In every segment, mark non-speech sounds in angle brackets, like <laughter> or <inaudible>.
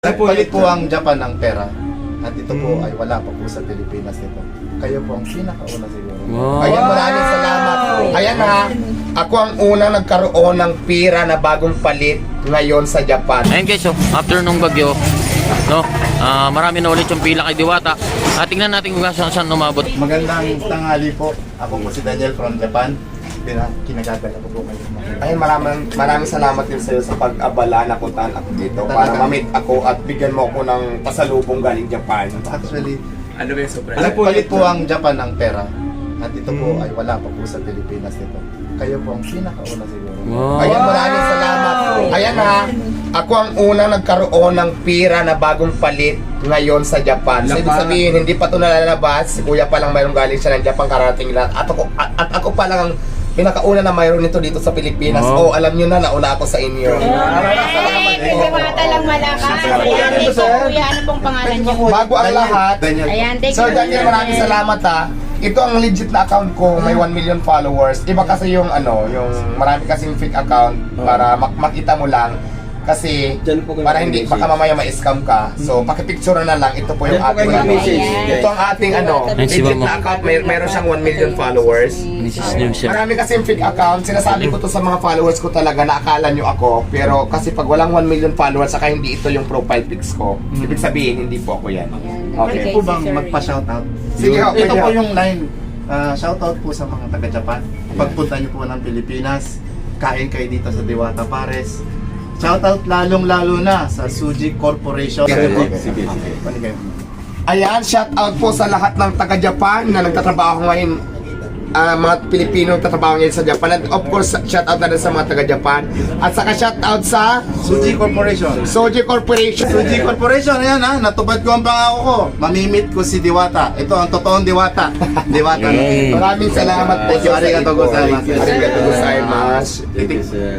Nagpalit po ang Japan ng pera. At ito po ay wala pa po sa Pilipinas nito. Kayo po ang pinakauna siguro. Wow. Ayan, maraming salamat. Ayan ha, ako ang unang nagkaroon ng pira na bagong palit ngayon sa Japan. Ayun guys, so, after nung bagyo, no, ah, marami na ulit yung pila kay Diwata. At tingnan natin kung saan saan umabot. Magandang tanghali po. Ako po si Daniel from Japan. Kinagagala ko po kayo. Ayun, maraming, maraming salamat din sa iyo sa pag-abala na puntahan ako dito para mamit ako at bigyan mo ako ng pasalubong galing Japan. Actually, Ano ba yung surprise? nagpalit po ang Japan ng pera. At ito po Hmm. ay wala pa po sa Pilipinas nito. Kayo po ang pinakauna siguro. Wow. Ayan, maraming salamat. Ayan ha, ako ang unang nagkaroon ng pira na bagong palit ngayon sa Japan. So, ibig sabihin, hindi pa ito nalalabas. Si kuya pa lang mayroong galing siya ng Japan, karating lang. At ako, at, at ako pa lang ang pinakauna na mayroon nito dito sa Pilipinas. Wow. Oh, alam nyo na, nauna ako sa inyo. Hey, Diwata lang malakas. Ayan, you, kuya. Ano pong pangalan niyo? Bago ang lahat. Ayan, thank you. Sir Daniel, maraming salamat ha. Ito ang legit na account ko, may 1 million followers. Iba kasi yung ano, yung marami kasing fake account para mak- makita mo lang. Kasi Diyan po kayo para hindi baka mamaya ma-scam ka. So pakipicture na lang ito po yung Diyan po kayo ating ano. mag-message. Ito ang ating ano, Ayan, si legit Mama. na account, may meron siyang 1 million followers. Mrs. Siya. Marami kasing fake account. Sinasabi ko to sa mga followers ko talaga na akala nyo ako. Pero kasi pag walang 1 million followers, saka hindi ito yung profile pics ko. Ibig sabihin, hindi po ako yan. Okay Okay, po bang magpa-shoutout? Sige, Yun. okay, Ito po yung line. Ah, shoutout po sa mga taga-Japan. Pagpunta niyo po ng Pilipinas, kain kayo dito sa Diwata Pares. Shoutout lalong-lalo na sa Suji Corporation. Sige, sige, sige. Ayan, shout out po sa lahat ng taga-Japan na nagtatrabaho ngayon ah, mga Pilipino nagtatrabaho ngayon sa Japan. And of course, shout out na rin sa mga taga-Japan. At saka shout out sa Suji Corporation. Soji Corporation. Suji Corporation, ayan ha, natupad ko ang pangako ko. Mamimit ko si Diwata. Ito ang totoong Diwata. Diwata. Yay. Maraming salamat po. Thank you, arigato gozaimasu. Arigato gozaimasu.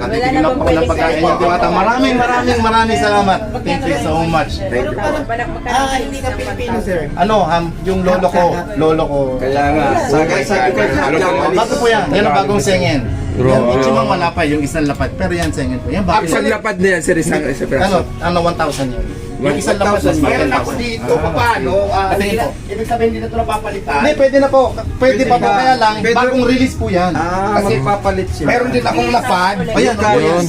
Natitigil na ako ng pagkain ng Diwata. Maraming maraming maraming salamat. Thank you so much. Thank you. Ah, hindi ka Pilipino, sir. Ano, yung lolo ko, lolo ko. Kaya nga, sagay sa ko Ano po, bago po yan, yan ang bagong sengen. Yan, Ichimang wala pa, yung isang lapad. Pero yan sengen po. Yan bago. Isang lapad na yan, sir, isang isang Ano, ano, 1,000 yun. Yung isang lapad, mas Meron ako 1,000. dito. Paano? Ah, Ate, hindi na- po. Ibig sabihin, hindi na ito napapalitan. Hindi, pwede na po. Pwede pa po, kaya lang, bagong release po yan. Ah, Kasi magpapalit siya. Meron din akong lapad. Ayan, Ayan.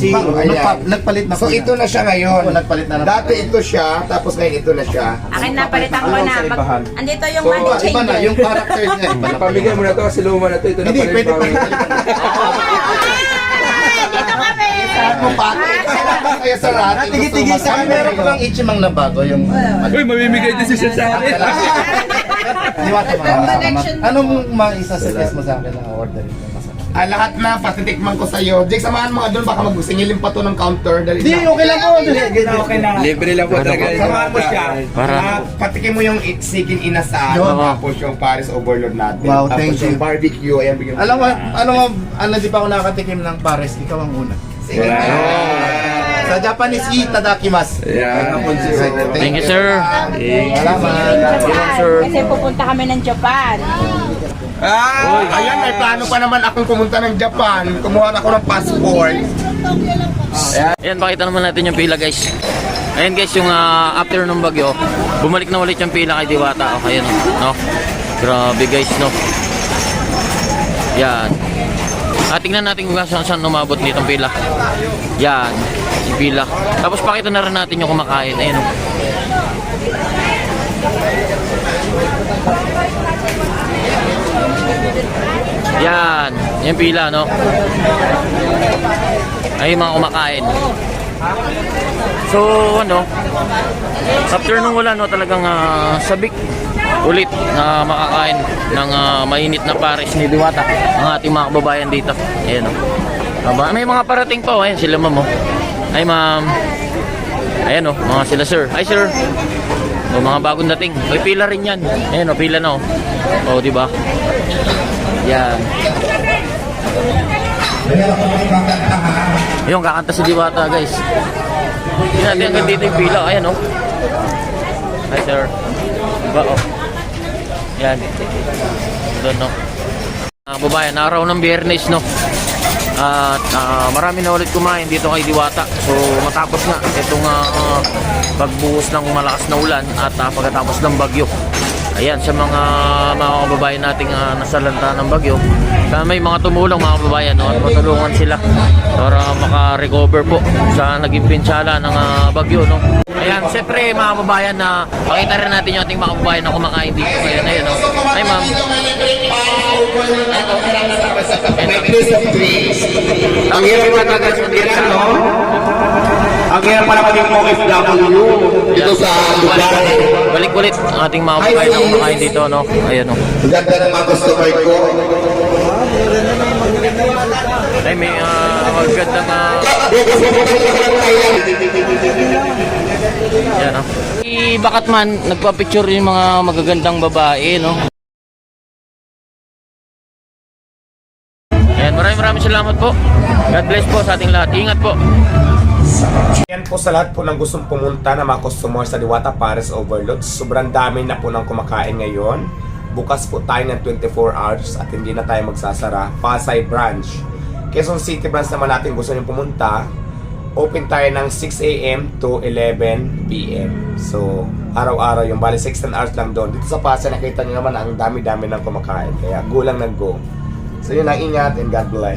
nagpa- nagpalit na po So ito na siya ngayon. Nagpalit na na. Dati ito siya, tapos ngayon ito na siya. Akin na, palitan ko na. andito yung money Iba, iba na, changer. yung character niya. <laughs> Pamigay mo na to kasi luma na to. Ito na Hindi, pala pwede pa. <laughs> Sarap mo pati. Salamat kayo sa lahat. Tigil-tigil sa akin, meron ko lang ichimang na bago, yung... Uy, mamimigay din siya sa akin. Mga Connection. Anong maisa-suggest mo sa akin na order ito? Ah, lahat na, patitikman ko sa'yo. Jake, samahan mga doon, baka magsingilin pa to ng counter. Dali Hindi, na. okay lang po. Okay lang. Libre lang po talaga. Samahan mo siya. Para- Ah, patikin mo yung sikin inasal, Yun. tapos yung Paris Overload natin. Wow, tapos thank yung you. barbecue, ayan, bigyan mo. Alam mo, ano mo, ano di pa ako nakatikim ng pares, ikaw ang una. Sige. Sa Japanese, itadakimasu. Yeah. Thank you, sir. Salamat. sir. Kasi pupunta kami ng Japan. Ah! Ayan, may plano pa naman akong pumunta ng Japan. Kumuha na ako ng passport. Ayan, pakita naman natin yung pila guys. Ayan guys, yung ah, after ng bagyo, bumalik na ulit yung pila kay Diwata. O, ayan, no? Grabe guys, no? Yan. At tingnan natin kung saan saan umabot nitong pila. Yan, si pila. Tapos pakita na rin natin yung kumakain. Ayan, no? Yan, yung pila, no? Ay, yung mga kumakain. So, ano, after nung wala, no, talagang ah, sabik ulit na makakain ng ah, mainit na pares ni Diwata ang ating mga kababayan dito. Ayan, no. Aba, may mga parating pa, oh. ayan sila ma'am, oh. Ay, ma'am. Ayan, oh, mga sila sir. Ay, sir. O, mga bagong dating. May pila rin yan. Ayan, oh, pila na, oh. Oh, di ba? Yan. Yung kakanta si Diwata, guys. Hindi natin hanggang dito yung pila. Ayan, oh. Hi, sir. Diba, oh. Yan. Doon, no. Mga babayan, araw ng biyernes, no. At ah, marami na ulit kumain dito kay Diwata. So matapos nga itong ah, pagbuhos ng malakas na ulan at ah, pagkatapos ng bagyo. Ayan, sa mga mga kababayan nating uh, nasalanta ng bagyo, sana may mga tumulong mga kababayan no, at matulungan sila para maka-recover po sa naging pinsala ng ah, bagyo. No? Ayan, siyempre mga kababayan na pakita rin natin yung ating mga kababayan na kumakain dito. Ayan, ayan. No? Ay ma'am, May Christmas trees. Ang hirap na tagasundiran, no? Ang hirap pala maging OFW dito sa lugar. balik ulit ang ating mga kababayan na kumakain dito. No? Ayan no. Ang ganda ng mga customer ko. Ay, may uh, magandang uh, Yan, no? Si Bakatman, nagpa-picture yung mga magagandang babae, no? Ayan, maraming maraming salamat po. God bless po sa ating lahat. Ingat po. Yan po sa lahat po ng gustong pumunta na mga customer sa Diwata Paris Overload. Sobrang dami na po ng kumakain ngayon. Bukas po tayo ng 24 hours at hindi na tayo magsasara. Pasay branch. Quezon City branch naman natin gusto nyo pumunta. Open tayo ng 6 a.m. to 11 p.m. So, araw-araw yung bali 16 hours lang doon. Dito sa Pasay nakita nyo naman ang dami-dami ng kumakain. Kaya go lang nag go. So yun lang, ingat and God bless.